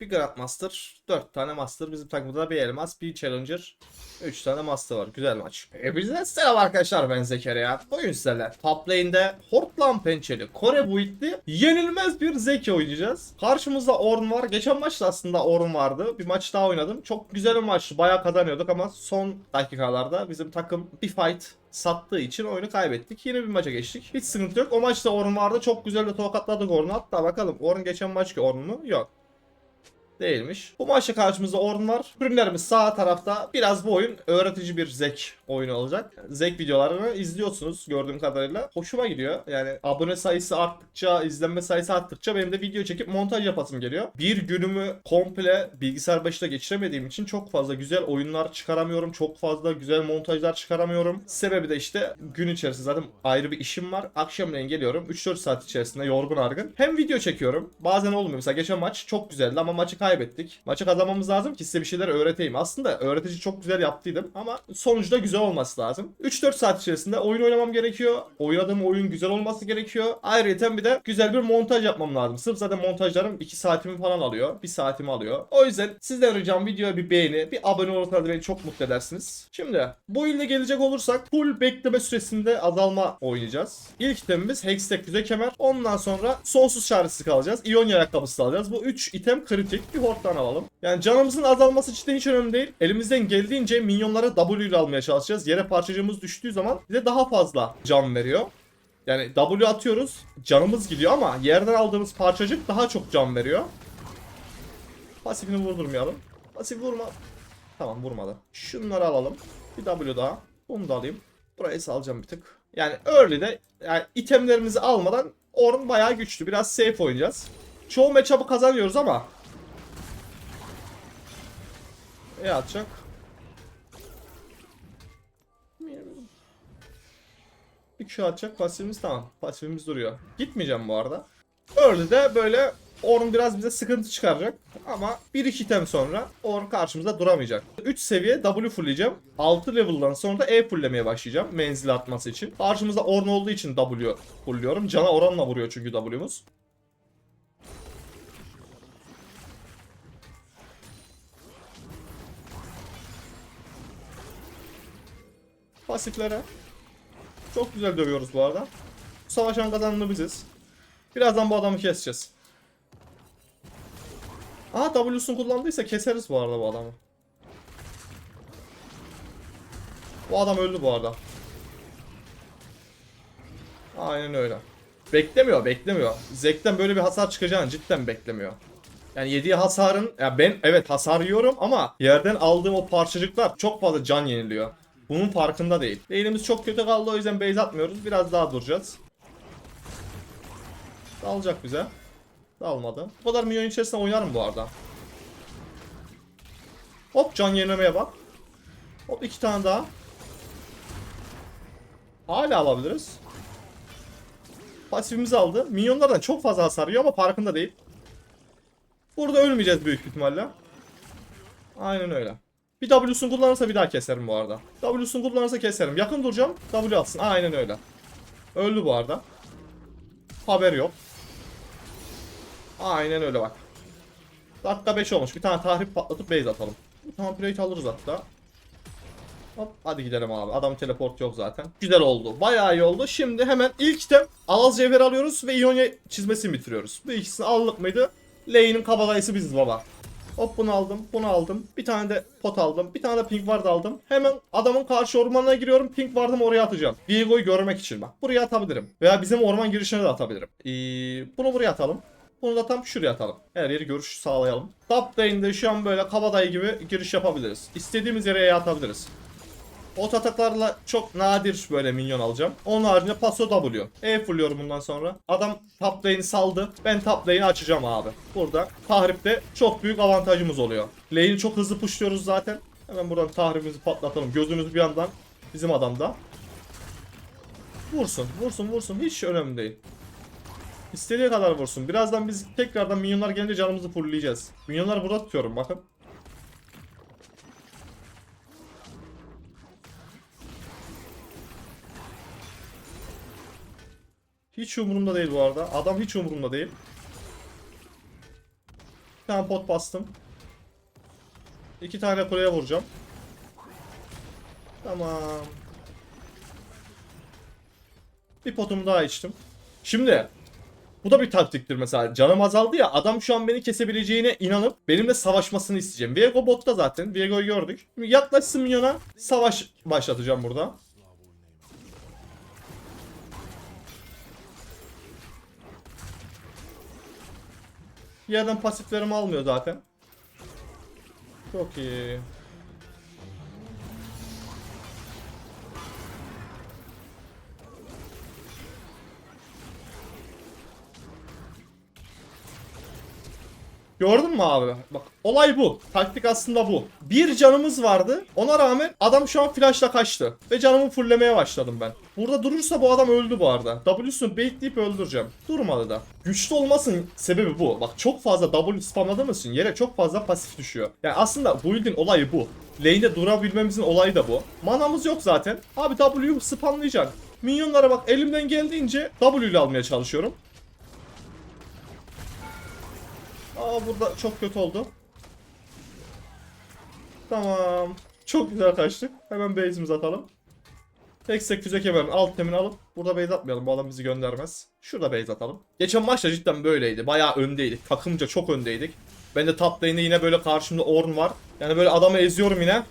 Bir Grandmaster, 4 tane Master. Bizim takımda da bir Elmas, bir Challenger, 3 tane Master var. Güzel maç. Hepinize selam arkadaşlar ben Zekeriya. Bugün sizlerle top lane'de Hortlan Pençeli, Kore buitli yenilmez bir Zeki oynayacağız. Karşımızda Ornn var. Geçen maçta aslında Ornn vardı. Bir maç daha oynadım. Çok güzel bir maçtı. Bayağı kazanıyorduk ama son dakikalarda bizim takım bir fight sattığı için oyunu kaybettik. Yeni bir maça geçtik. Hiç sıkıntı yok. O maçta Ornn vardı. Çok güzel de tokatladık Ornn'u. Hatta bakalım Ornn geçen maçki Ornn mu? Yok. Değilmiş. Bu maçta karşımızda Ornn var. Ürünlerimiz sağ tarafta. Biraz bu oyun öğretici bir zek oyunu olacak. Zek videolarını izliyorsunuz gördüğüm kadarıyla. Hoşuma gidiyor. Yani abone sayısı arttıkça, izlenme sayısı arttıkça benim de video çekip montaj yapasım geliyor. Bir günümü komple bilgisayar başında geçiremediğim için çok fazla güzel oyunlar çıkaramıyorum. Çok fazla güzel montajlar çıkaramıyorum. Sebebi de işte gün içerisinde zaten ayrı bir işim var. Akşamleyin geliyorum. 3-4 saat içerisinde yorgun argın. Hem video çekiyorum. Bazen olmuyor. Mesela geçen maç çok güzeldi ama maçı kaybettik. Maçı kazanmamız lazım ki size bir şeyler öğreteyim. Aslında öğretici çok güzel yaptıydım ama sonuçta güzel olması lazım. 3-4 saat içerisinde oyun oynamam gerekiyor. Oynadığım oyun güzel olması gerekiyor. Ayrıca bir de güzel bir montaj yapmam lazım. Sırf zaten montajlarım 2 saatimi falan alıyor. 1 saatimi alıyor. O yüzden sizden ricam videoya bir beğeni, bir abone olursanız beni çok mutlu edersiniz. Şimdi bu ilde gelecek olursak full bekleme süresinde azalma oynayacağız. İlk itemimiz Hextech Füze Kemer. Ondan sonra sonsuz çaresi kalacağız. İonya ayakkabısı alacağız. Bu 3 item kritik. Bir horttan alalım. Yani canımızın azalması cidden hiç önemli değil. Elimizden geldiğince minyonları W ile almaya çalışacağız. Yere parçacığımız düştüğü zaman bize daha fazla can veriyor. Yani W atıyoruz. Canımız gidiyor ama yerden aldığımız parçacık daha çok can veriyor. Pasifini vurdurmayalım. Pasif vurma. Tamam vurmadı. Şunları alalım. Bir W daha. Bunu da alayım. Burayı salacağım bir tık. Yani early'de yani itemlerimizi almadan Orn bayağı güçlü. Biraz safe oynayacağız. Çoğu matchup'ı kazanıyoruz ama E atacak. Bir Q atacak pasifimiz tamam. Pasifimiz duruyor. Gitmeyeceğim bu arada. Early'de böyle Orn biraz bize sıkıntı çıkaracak. Ama 1-2 item sonra Orn karşımızda duramayacak. 3 seviye W fullleyeceğim. 6 level'dan sonra da E fulllemeye başlayacağım. Menzil atması için. Karşımızda Orn olduğu için W fullliyorum. Cana oranla vuruyor çünkü W'muz. Pasiflere. Çok güzel dövüyoruz bu arada. Bu savaşan kazanını biziz. Birazdan bu adamı keseceğiz. Aha W'sunu kullandıysa keseriz bu arada bu adamı. Bu adam öldü bu arada. Aynen öyle. Beklemiyor, beklemiyor. Zek'ten böyle bir hasar çıkacağını cidden beklemiyor. Yani yediği hasarın, ya ben evet hasar yiyorum ama yerden aldığım o parçacıklar çok fazla can yeniliyor. Bunun farkında değil. Lane'imiz çok kötü kaldı o yüzden base atmıyoruz. Biraz daha duracağız. Dalacak bize. Dalmadı. Bu kadar milyon içerisinde oynarım bu arada. Hop can yenilemeye bak. Hop iki tane daha. Hala alabiliriz. Pasifimizi aldı. Minyonlardan çok fazla hasar yiyor ama farkında değil. Burada ölmeyeceğiz büyük ihtimalle. Aynen öyle. Bir W'sunu kullanırsa bir daha keserim bu arada. W'sunu kullanırsa keserim. Yakın duracağım. W atsın. Aynen öyle. Öldü bu arada. Haber yok. Aynen öyle bak. Dakika 5 olmuş. Bir tane tahrip patlatıp base atalım. Tane plate alırız hatta. Hop hadi gidelim abi. Adam teleport yok zaten. Güzel oldu. Bayağı iyi oldu. Şimdi hemen ilk item Alaz Cevher alıyoruz ve İonya çizmesini bitiriyoruz. Bu ikisini aldık mıydı? Lane'in kabadayısı biziz baba. Hop bunu aldım, bunu aldım. Bir tane de pot aldım. Bir tane de pink ward aldım. Hemen adamın karşı ormanına giriyorum. Pink ward'ımı oraya atacağım. Diego'yu görmek için bak. Buraya atabilirim. Veya bizim orman girişine de atabilirim. Ee, bunu buraya atalım. Bunu da tam şuraya atalım. Her yeri görüş sağlayalım. Top lane'de şu an böyle kabadayı gibi giriş yapabiliriz. İstediğimiz yere atabiliriz. Ot ataklarla çok nadir böyle minyon alacağım. Onun haricinde paso W. E fulluyorum bundan sonra. Adam top lane'i saldı. Ben top lane'i açacağım abi. Burada tahripte çok büyük avantajımız oluyor. Lane'i çok hızlı pushluyoruz zaten. Hemen buradan tahribimizi patlatalım. Gözümüz bir yandan bizim adamda. Vursun, vursun, vursun. Hiç önemli değil. İstediği kadar vursun. Birazdan biz tekrardan minyonlar gelince canımızı fullleyeceğiz. Minyonları burada tutuyorum bakın. Hiç umurumda değil bu arada. Adam hiç umurumda değil. Bir tane pot bastım. İki tane kuleye vuracağım. Tamam. Bir potumu daha içtim. Şimdi bu da bir taktiktir mesela. Canım azaldı ya adam şu an beni kesebileceğine inanıp benimle savaşmasını isteyeceğim. Viego botta zaten. Viego'yu gördük. Yaklaşsın minyona savaş başlatacağım burada. Yerden pasiflerimi almıyor zaten. Çok iyi. Gördün mü abi? Bak olay bu. Taktik aslında bu. Bir canımız vardı. Ona rağmen adam şu an flashla kaçtı. Ve canımı fulllemeye başladım ben. Burada durursa bu adam öldü bu arada. W'sunu baitleyip öldüreceğim. Durmadı da. Güçlü olmasının sebebi bu. Bak çok fazla W spamladığımız için yere çok fazla pasif düşüyor. Yani aslında build'in olayı bu. Lane'de durabilmemizin olayı da bu. Manamız yok zaten. Abi W'yu spamlayacaksın. Minyonlara bak elimden geldiğince W ile almaya çalışıyorum. Aa burada çok kötü oldu. Tamam. Çok güzel kaçtık. Hemen base'imizi atalım. Tek sek füze kemerin alt temini alıp burada base atmayalım. Bu adam bizi göndermez. Şurada base atalım. Geçen maçta cidden böyleydi. Bayağı öndeydik. Takımca çok öndeydik. Ben de top lane'de yine böyle karşımda Ornn var. Yani böyle adamı eziyorum yine.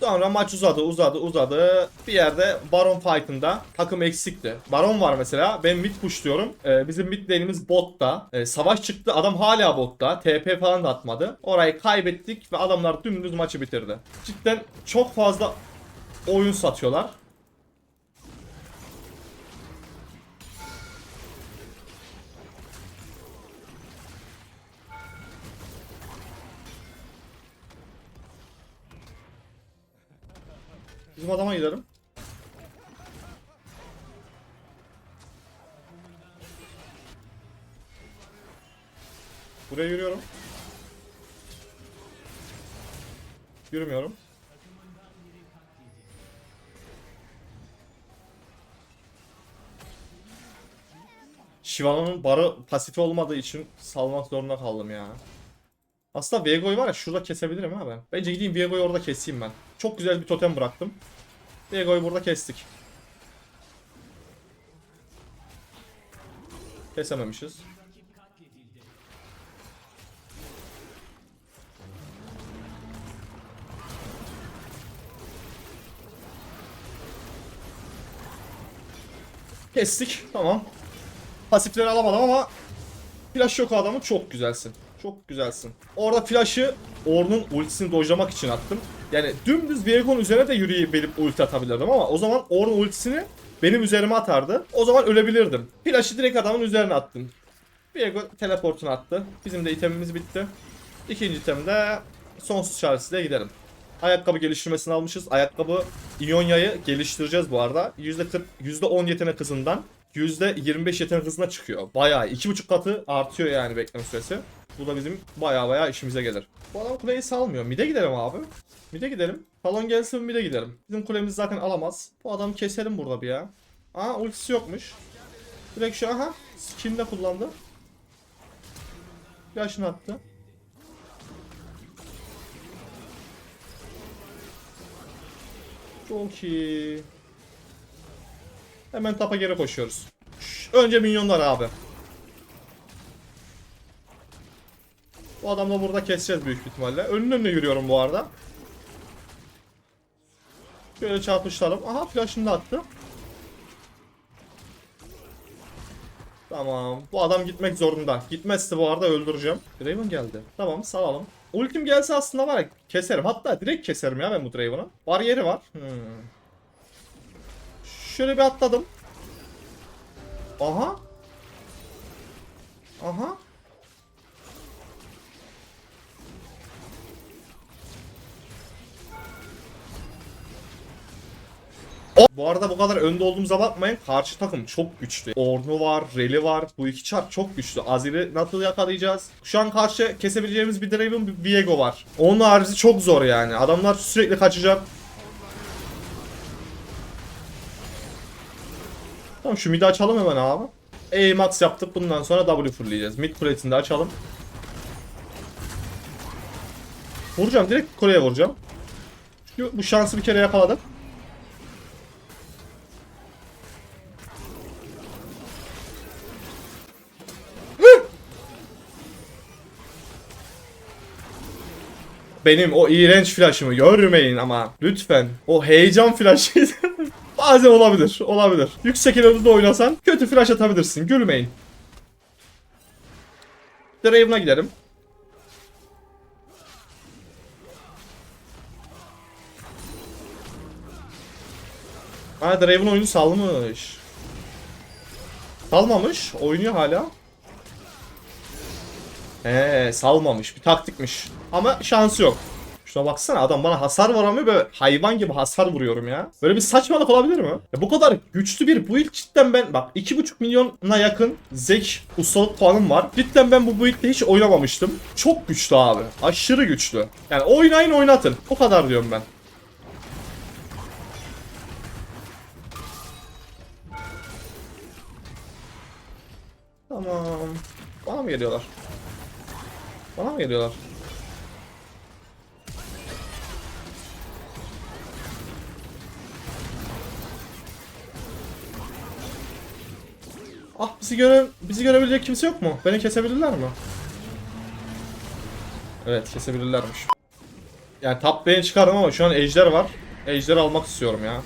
Sonra maç uzadı uzadı uzadı. Bir yerde Baron fight'ında takım eksikti. Baron var mesela. Ben mid pushluyorum. Ee, bizim mid lane'imiz botta. Ee, savaş çıktı. Adam hala botta. TP falan da atmadı. Orayı kaybettik ve adamlar dümdüz maçı bitirdi. Cidden çok fazla oyun satıyorlar. Bizim adama gidelim. Buraya yürüyorum. Yürümüyorum. Shivano'nun barı pasifi olmadığı için salmak zorunda kaldım ya. Aslında Viego'yu var ya şurada kesebilirim ha ben. Bence gideyim Viego'yu orada keseyim ben. Çok güzel bir totem bıraktım. Viego'yu burada kestik. Kesememişiz. Kestik. Tamam. Pasifleri alamadım ama Flash yok adamın çok güzelsin. Çok güzelsin. Orada flash'ı Ornn'un ultisini dojlamak için attım. Yani dümdüz Viego'nun üzerine de yürüyebilip ulti atabilirdim ama o zaman Ornn ultisini benim üzerime atardı. O zaman ölebilirdim. Flash'ı direkt adamın üzerine attım. Viego teleportunu attı. Bizim de itemimiz bitti. İkinci itemde sonsuz çaresiyle gidelim. Ayakkabı geliştirmesini almışız. Ayakkabı İonya'yı geliştireceğiz bu arada. %40, %10 yetenek hızından %25 yetenek hızına çıkıyor. Bayağı iki buçuk katı artıyor yani bekleme süresi. Bu da bizim bayağı bayağı işimize gelir. Bu adam kuleyi salmıyor. Mid'e gidelim abi. Mid'e gidelim. Talon gelsin mid'e gidelim. Bizim kulemiz zaten alamaz. Bu adamı keselim burada bir ya. Aa ultisi yokmuş. Direkt şu aha. Skill'de kullandı. Yaşını attı. Çok iyi. Hemen tapa geri koşuyoruz. Şş, önce minyonlar abi. Bu adamla burada keseceğiz büyük ihtimalle. Önün önüne yürüyorum bu arada. Şöyle çarpışalım. Aha flash'ını da attı. Tamam. Bu adam gitmek zorunda. Gitmezse bu arada öldüreceğim. Draven geldi. Tamam salalım. Ultim gelse aslında var ya keserim. Hatta direkt keserim ya ben bu Draven'ı. Bariyeri var. Hmm. Şöyle bir atladım. Aha. Aha. O- Bu arada bu kadar önde olduğumuza bakmayın. Karşı takım çok güçlü. Ornu var, Reli var. Bu iki çar çok güçlü. Azir'i nasıl yakalayacağız? Şu an karşı kesebileceğimiz bir Draven, bir Viego var. Onun harici çok zor yani. Adamlar sürekli kaçacak. Tamam şu mid'i açalım hemen abi. E max yaptık bundan sonra W fulleyeceğiz. Mid kuletini de açalım. Vuracağım direkt Kore'ye vuracağım. Çünkü bu şansı bir kere yakaladım. Benim o iğrenç flash'ımı görmeyin ama lütfen. O heyecan flash'ıydı. Bazen olabilir, olabilir. Yüksek elo'da oynasan kötü flash atabilirsin. Gülmeyin. Draven'a gidelim. Ha Draven oyunu salmış. Salmamış. Oynuyor hala. He salmamış. Bir taktikmiş. Ama şansı yok. Şuna baksana adam bana hasar vuramıyor böyle hayvan gibi hasar vuruyorum ya. Böyle bir saçmalık olabilir mi? Ya bu kadar güçlü bir build cidden ben bak 2.5 milyona yakın zek ustalık puanım var. Cidden ben bu build'de hiç oynamamıştım. Çok güçlü abi. Aşırı güçlü. Yani oynayın oynatın. O kadar diyorum ben. Tamam. Bana mı geliyorlar? Bana mı geliyorlar? Ah bizi göre bizi görebilecek kimse yok mu? Beni kesebilirler mi? Evet kesebilirlermiş. Yani top lane'i çıkardım ama şu an ejder var. Ejder almak istiyorum ya.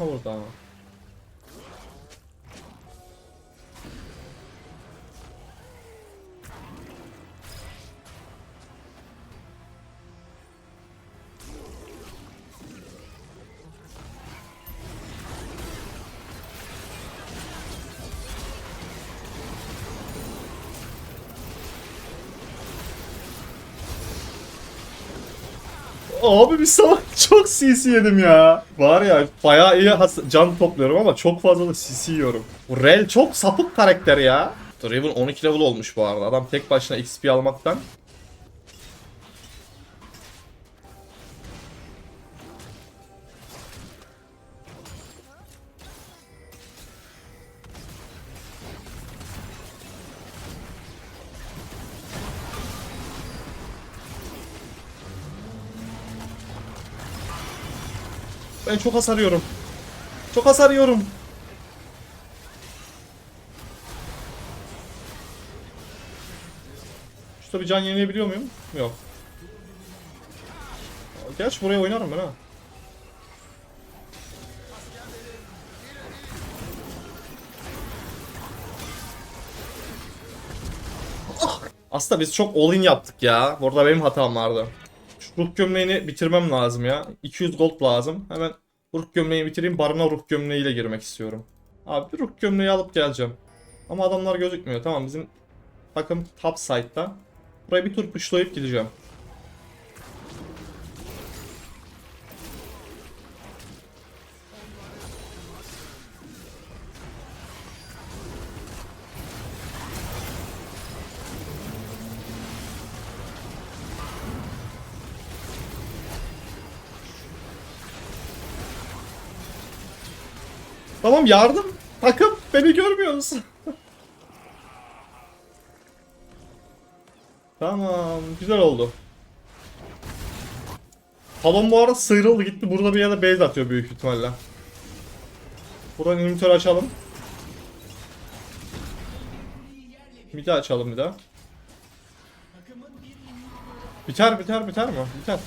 Nerede bu adam? Aha Abi bir sabah çok CC yedim ya. Var ya bayağı iyi can topluyorum ama çok fazla da CC yiyorum. Bu Rel çok sapık karakter ya. Draven 12 level olmuş bu arada. Adam tek başına XP almaktan. Ben çok hasar yiyorum. Çok hasar yiyorum. Şurada bir can yenilebiliyor muyum? Yok. Gerçi buraya oynarım ben ha. Ah! Aslında biz çok all-in yaptık ya. Burada benim hatam vardı. Şu ruh gömleğini bitirmem lazım ya. 200 gold lazım. Hemen ruh gömleğini bitireyim. Barına ruh gömleğiyle girmek istiyorum. Abi bir ruh gömleği alıp geleceğim. Ama adamlar gözükmüyor. Tamam bizim takım top side'da. Buraya bir tur pushlayıp gideceğim. Tamam yardım. Takım beni görmüyor musun? tamam güzel oldu. Talon bu arada sıyrıldı gitti. Burada bir yerde base atıyor büyük ihtimalle. Buradan inhibitör açalım. Bir daha açalım bir daha. Biter biter biter mi? Biter.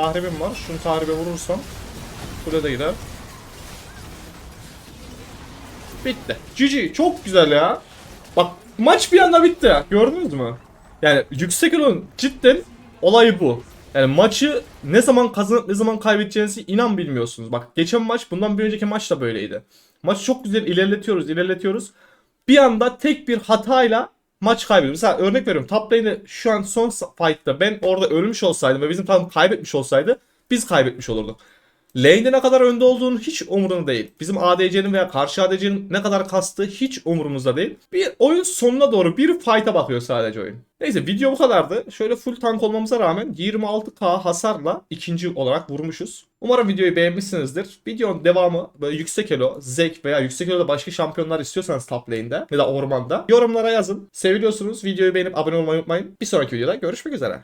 Tahribim var. Şunu tahribe vurursam kule de gider. Bitti. GG. Çok güzel ya. Bak maç bir anda bitti. Gördünüz mü? Yani yüksek olan cidden olayı bu. Yani maçı ne zaman kazanıp ne zaman kaybedeceğinizi inan bilmiyorsunuz. Bak geçen maç bundan bir önceki maç da böyleydi. Maçı çok güzel ilerletiyoruz ilerletiyoruz. Bir anda tek bir hatayla maç kaybediyoruz. Mesela örnek veriyorum top lane'de şu an son fight'ta ben orada ölmüş olsaydım ve bizim takım kaybetmiş olsaydı biz kaybetmiş olurduk. Lane'de ne kadar önde olduğunu hiç umurunda değil. Bizim ADC'nin veya karşı ADC'nin ne kadar kastığı hiç umurumuzda değil. Bir oyun sonuna doğru bir fight'a bakıyor sadece oyun. Neyse video bu kadardı. Şöyle full tank olmamıza rağmen 26k hasarla ikinci olarak vurmuşuz. Umarım videoyu beğenmişsinizdir. Videonun devamı böyle yüksek elo, Zek veya yüksek elo'da başka şampiyonlar istiyorsanız top lane'de ya da ormanda yorumlara yazın. Seviliyorsunuz. Videoyu beğenip abone olmayı unutmayın. Bir sonraki videoda görüşmek üzere.